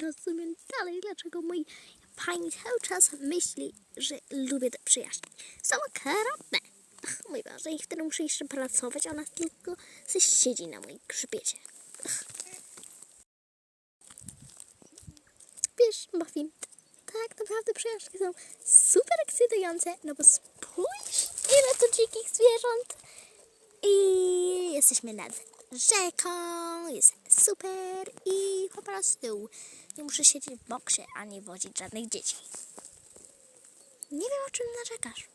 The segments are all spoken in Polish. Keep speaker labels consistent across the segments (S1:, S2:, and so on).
S1: rozumiem dalej, dlaczego mój pani cały czas myśli, że lubię te przyjaźnie. Są okropne. Ach, mój Boże, i wtedy muszę jeszcze pracować, a ona tylko siedzi na moim grzbiecie. Wiesz, Muffin, tak naprawdę przyjaźnie są super ekscytujące, no bo spójrz, ile tu dzikich zwierząt. I jesteśmy nad rzeką, jest super i po prostu nie muszę siedzieć w boksie ani wozić żadnych dzieci. Nie wiem o czym narzekasz.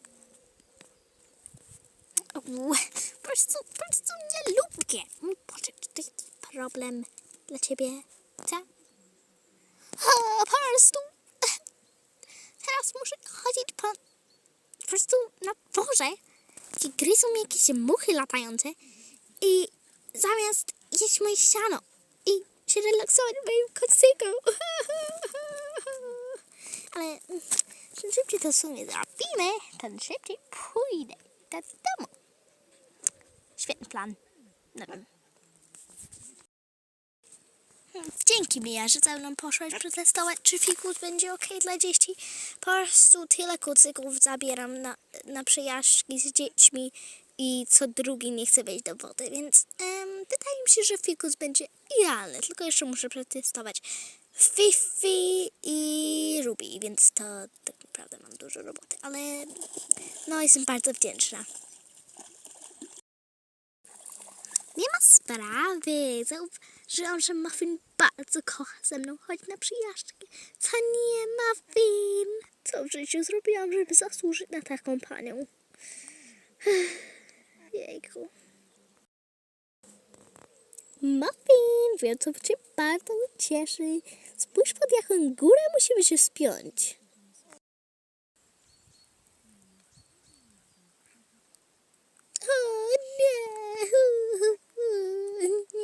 S1: Ue, Po prostu, po prostu nie lubię. Boże, czy to jest problem dla ciebie? Co? O, po prostu teraz muszę chodzić po, po prostu na dworze i gryzą mnie jakieś muchy latające i zamiast jeść moje siano i się relaksować moim kocyku. Ale mm, czym szybciej to w sumie zrobimy, tym szybciej pójdę do domu. Świetny plan. Nie wiem. Hmm, Dzięki Mia, że ze mną poszłaś przetestować, czy fikus będzie ok dla dzieci. Po prostu tyle kucyków zabieram na, na przejażdżki z dziećmi i co drugi nie chce wejść do wody, więc em, wydaje mi się, że fikus będzie idealny. Tylko jeszcze muszę przetestować Fifi i Ruby, więc to tak naprawdę mam dużo roboty, ale no jestem bardzo wdzięczna. Nie ma sprawy. Zauważyłam, że Muffin bardzo kocha ze mną chodzić na przyjażdżki. Co nie, Muffin? Co w życiu zrobiłam, żeby zasłużyć na taką panią? Jejku. Muffin, wiem, co cię bardzo cieszy. Spójrz pod jaką górę musimy się spiąć. O nie!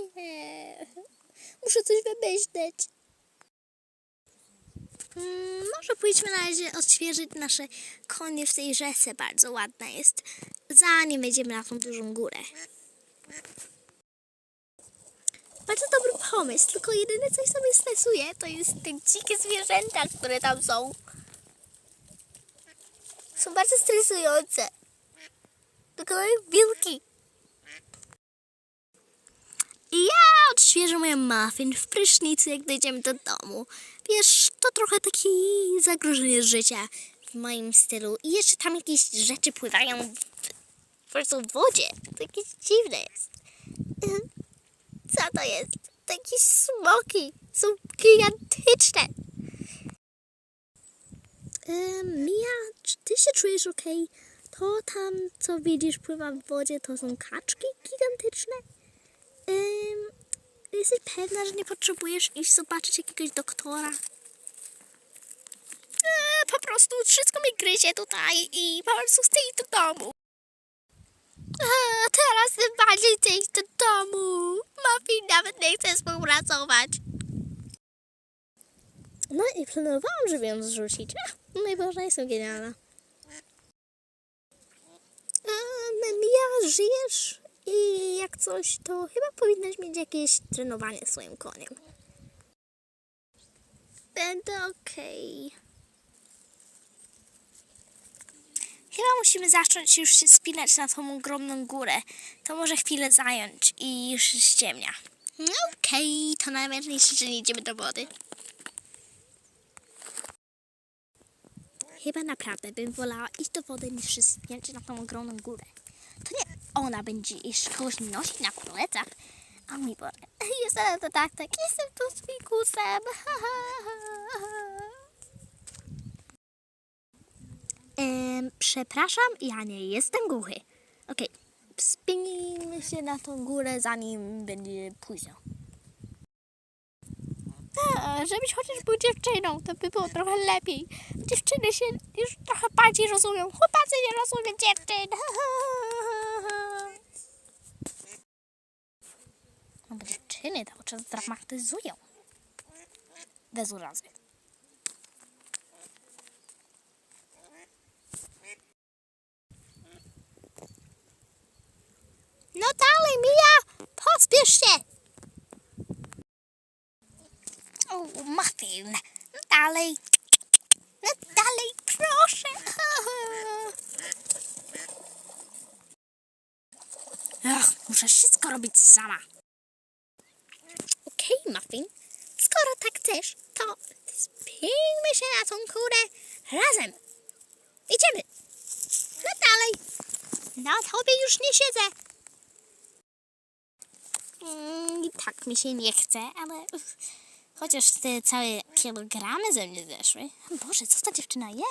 S1: Nie! Muszę coś wymyśleć. Mm, może pójdźmy na razie odświeżyć nasze konie w tej rzece. Bardzo ładna jest. Zanim wejdziemy na tą dużą górę. Bardzo dobry pomysł, tylko jedyne coś co mnie stresuje, to jest te dzikie zwierzęta, które tam są. Są bardzo stresujące. Jak wilki. I ja odświeżę moją muffin w prysznicu, jak dojdziemy do domu. Wiesz, to trochę takie zagrożenie życia w moim stylu. I jeszcze tam jakieś rzeczy pływają po prostu w wodzie. To jakieś dziwne jest. Co to jest? To jakieś smoki. Są gigantyczne. Ym, Mia, czy ty się czujesz ok? To tam, co widzisz, pływa w wodzie, to są kaczki gigantyczne? Ym, jesteś pewna, że nie potrzebujesz iść zobaczyć jakiegoś doktora? Po prostu wszystko mi gryzie tutaj i po prostu chcę iść do domu. A, teraz tym bardziej chcę iść do domu. Muffin nawet nie chce współpracować. No i planowałam, żeby ją zrzucić. Ach, jestem genialna. Um, Mia, żyjesz? I jak coś, to chyba powinnaś mieć jakieś trenowanie swoim koniem. Będę okej. Chyba musimy zacząć już się spinać na tą ogromną górę. To może chwilę zająć i już ściemnia. No Okej, to najważniejsze, że nie idziemy do wody. Chyba naprawdę bym wolała iść do wody niż się spiąć na tą ogromną górę. To nie ona będzie jeszcze kogoś nosić na plecach. A mój Boże, jestem to tak, tak, jestem tu z fikusem. Przepraszam, ja nie jestem głuchy. Okej, wspinijmy się na tą górę, zanim będzie późno. A, żebyś chociaż był dziewczyną, to by było trochę lepiej. Dziewczyny się już trochę bardziej rozumią. Chłopacy nie rozumieją dziewczyn. No bo dziewczyny cały czas dramatyzują. Bez urazy. Dalej, Mia! Pospiesz się! O, muffin. No dalej. No dalej, proszę. Ach, muszę wszystko robić sama. Okej, Muffin. Skoro tak chcesz, to spięjmy się na tą kurę razem. Idziemy. No dalej. Na tobie już nie siedzę. Mm, I tak mi się nie chce, ale uff, chociaż te całe kilogramy ze mnie zeszły. Boże, co ta dziewczyna je?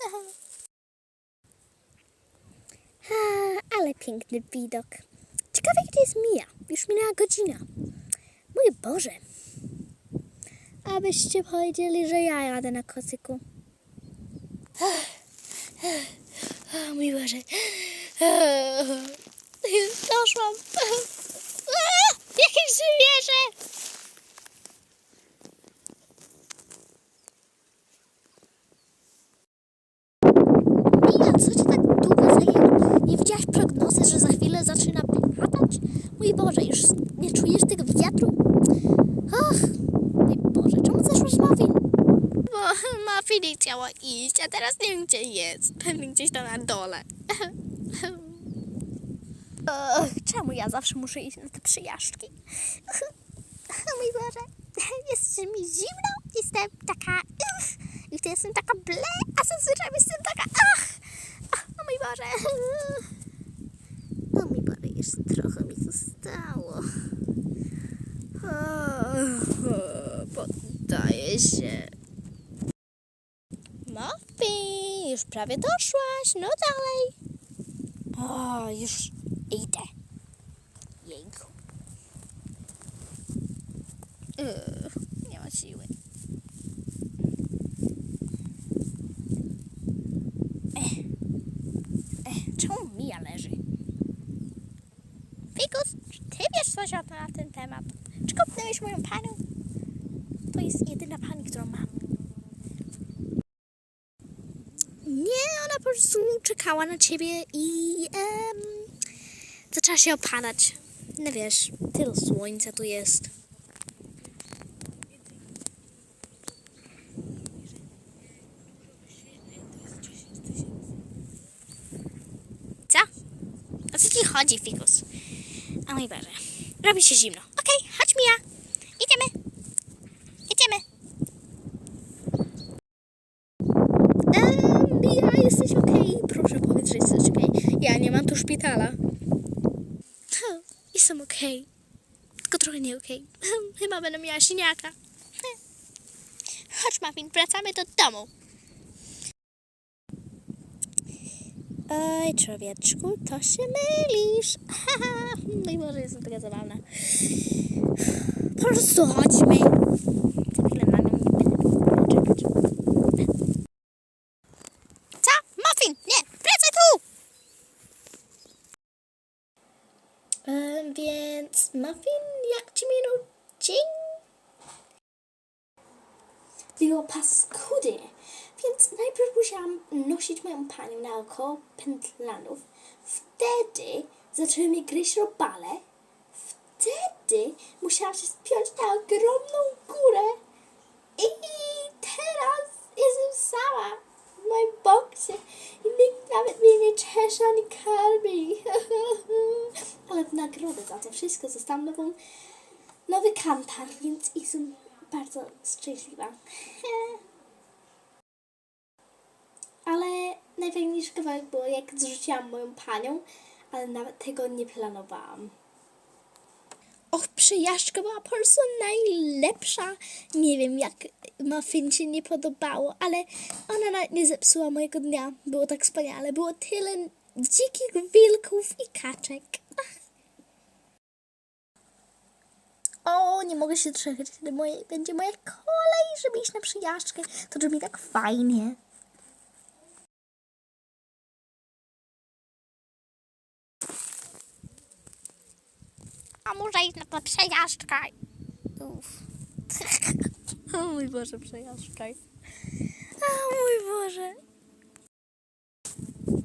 S1: Ha, ale piękny widok. Ciekawe, gdzie jest Mia. Już minęła godzina. Mój Boże. Abyście powiedzieli, że ja jadę na kocyku. Mój Boże. Doszłam. Zwierzę. Mija, co ci tak długo zajęło? Nie widziałaś prognozy, że za chwilę zaczyna padać? Mój Boże, już nie czujesz tego wiatru? Ach, mój Boże, czemu zeszłaś Muffin? Bo Muffin chciała iść, a teraz nie wiem gdzie jest. Pewnie gdzieś tam na dole. Ach, czemu ja zawsze muszę iść na te przyjażdżki? Mój Boże, jest mi zimno, jestem taka... Ach, I wtedy jestem taka ble, a zazwyczaj jestem taka... Ach, ach, o mój Boże. O mój Boże, jeszcze trochę mi zostało. Poddaję się. Muffin, już prawie doszłaś, no dalej. O, już idę. Jejku. Ugh, nie ma siły. Ech. Ech, czemu Mija leży? Fikus, czy ty wiesz coś o- na ten temat? Czy kopnęłeś moją panią? To jest jedyna pani, którą mam. Nie, ona po prostu czekała na ciebie i em, zaczęła się opadać. No wiesz, tyle słońca tu jest. Co? O co ci chodzi, Fikus? O mój Boże. Robi się zimno. Okej, chodź Mia. Idziemy. Idziemy. Eee, Mia, jesteś okej? Proszę powiedz, że jesteś okej. Ja nie mam tu szpitala. Ha, Jestem okej. Tylko trochę nie okej. Chyba będę miała siniaka. Chodź, Muffin, wracamy do domu. Oj, człowieczku, to się mylisz. Haha, mój Boże, jestem taka zabawna. Po prostu chodźmy. Za chwilę czekać. Co? Muffin, nie, wracaj tu! więc, Muffin, jak ci minął dzień? Było paskudnie, więc najpierw musiałam nosić moją panią naokoło pętlanów. Wtedy zaczęły mi gryźć robale. Wtedy musiałam się spiąć na ogromną górę. I teraz jestem sama w moim boksie i nikt nawet mnie nie czesze ani karmi. Ale w nagrodę za to wszystko zostałam nową, nowy kantar, więc jestem bardzo szczęśliwa. Ale najfajniejszy kawałek było, jak zrzuciłam moją panią, ale nawet tego nie planowałam. Och, przejażdżka była po prostu najlepsza. Nie wiem, jak Muffin się nie podobało, ale ona nawet nie zepsuła mojego dnia. Było tak wspaniale. Było tyle dzikich wilków i kaczek. O, nie mogę się doczekać, kiedy moje, będzie moja kolej, żeby iść na przejażdżkę. To brzmi tak fajnie. A może iść na przejażdżkę? Uff. o mój Boże, przejażdżka. O mój Boże.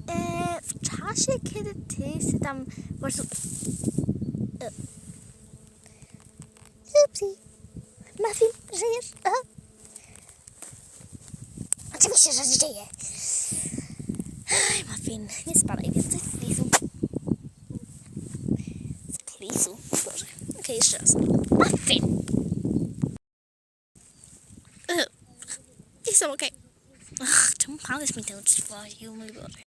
S1: E, w czasie, kiedy ty się tam prostu... E. Upsi. Muffin, żyjesz? Aha. Oczywiście, że żyje. Aj, Muffin, nie spadaj więcej z plisu. Z plisu, Boże. Okej, jeszcze raz. Muffin! Ugh. Jestem okej. Ach, czemu pan jest mi tę trwoził, mój Boże.